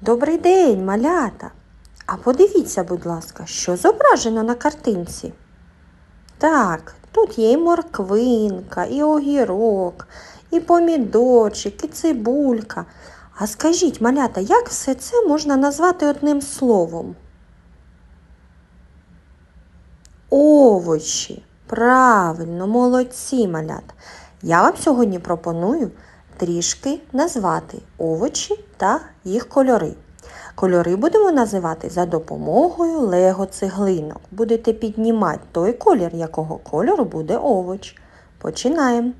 Добрий день, малята! А подивіться, будь ласка, що зображено на картинці? Так, тут є і морквинка, і огірок, і помідорчик, і цибулька. А скажіть, малята, як все це можна назвати одним словом? Овочі. Правильно, молодці, малята. Я вам сьогодні пропоную трішки назвати овочі та їх кольори. Кольори будемо називати за допомогою лего-цеглинок. Будете піднімати той колір, якого кольору буде овоч. Починаємо.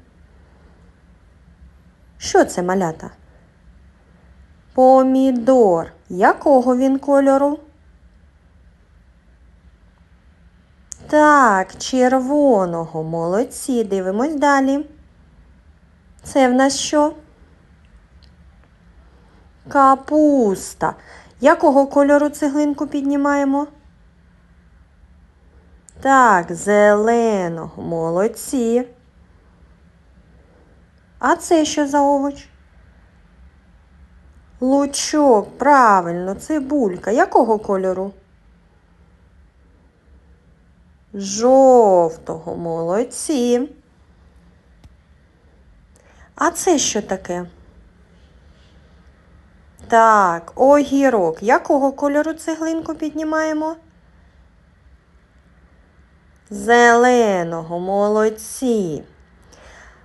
Що це малята? Помідор. Якого він кольору? Так, червоного. Молодці. Дивимось далі. Це в нас що? Капуста. Якого кольору цеглинку піднімаємо? Так, зеленого. Молодці. А це що за овоч? Лучок, правильно, цибулька. Якого кольору? Жовтого, молодці. А це що таке? Так, огірок. Якого кольору цеглинку піднімаємо? Зеленого, молодці.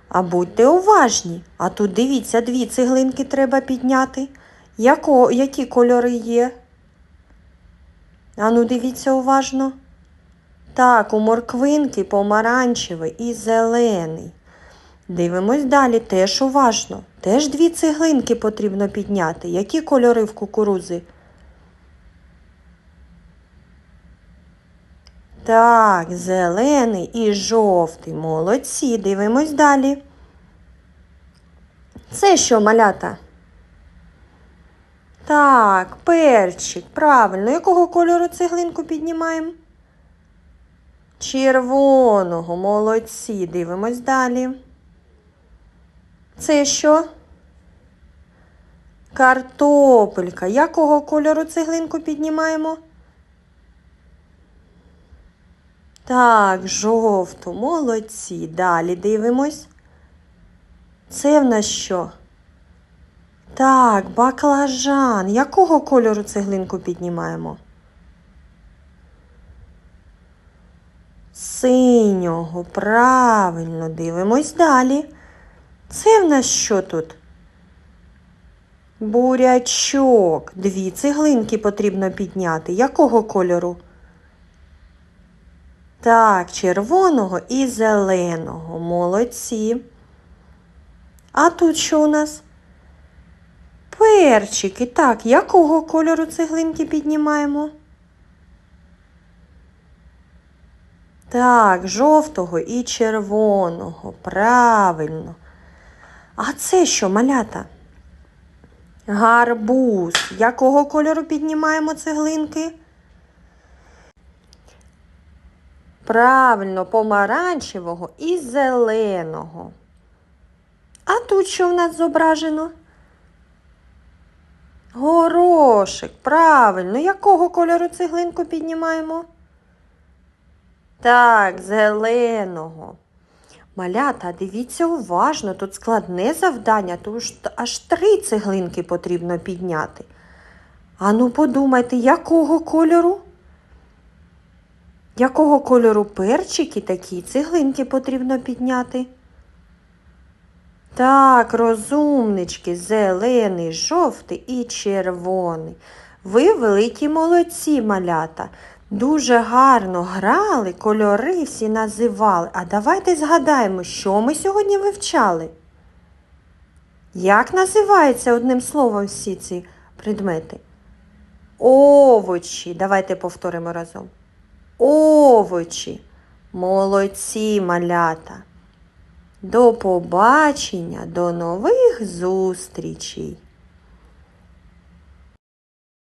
А будьте уважні. А тут дивіться, дві цеглинки треба підняти. Яко, які кольори є? Ану, дивіться уважно. Так, у морквинки помаранчевий і зелений. Дивимось далі, теж уважно. Теж дві цеглинки потрібно підняти. Які кольори в кукурузи? Так, зелений і жовтий. Молодці. Дивимось далі. Це що, малята? Так, перчик. Правильно. Якого кольору цеглинку піднімаємо? Червоного, молодці. Дивимось далі. Це що? Картопелька. Якого кольору цеглинку піднімаємо? Так, жовту, молодці. Далі дивимось. Це в нас що? Так, баклажан. Якого кольору цеглинку піднімаємо? Синього, правильно, дивимось далі. Це в нас що тут? Бурячок. Дві цеглинки потрібно підняти. Якого кольору? Так, червоного і зеленого. Молодці. А тут що у нас? Перчики. Так, якого кольору цеглинки піднімаємо? Так, жовтого і червоного. Правильно. А це що, малята? Гарбуз. Якого кольору піднімаємо цеглинки? Правильно, помаранчевого і зеленого. А тут що в нас зображено? Горошик. Правильно. Якого кольору цеглинку піднімаємо? Так, зеленого. Малята, дивіться уважно, тут складне завдання, що аж три цеглинки потрібно підняти. Ану, подумайте, якого кольору? Якого кольору перчики такі цеглинки потрібно підняти? Так, розумнички, зелений, жовтий і червоний. Ви великі молодці, малята. Дуже гарно грали, кольори всі називали. А давайте згадаємо, що ми сьогодні вивчали. Як називаються одним словом всі ці предмети? Овочі. Давайте повторимо разом. Овочі. Молодці малята. До побачення, до нових зустрічей!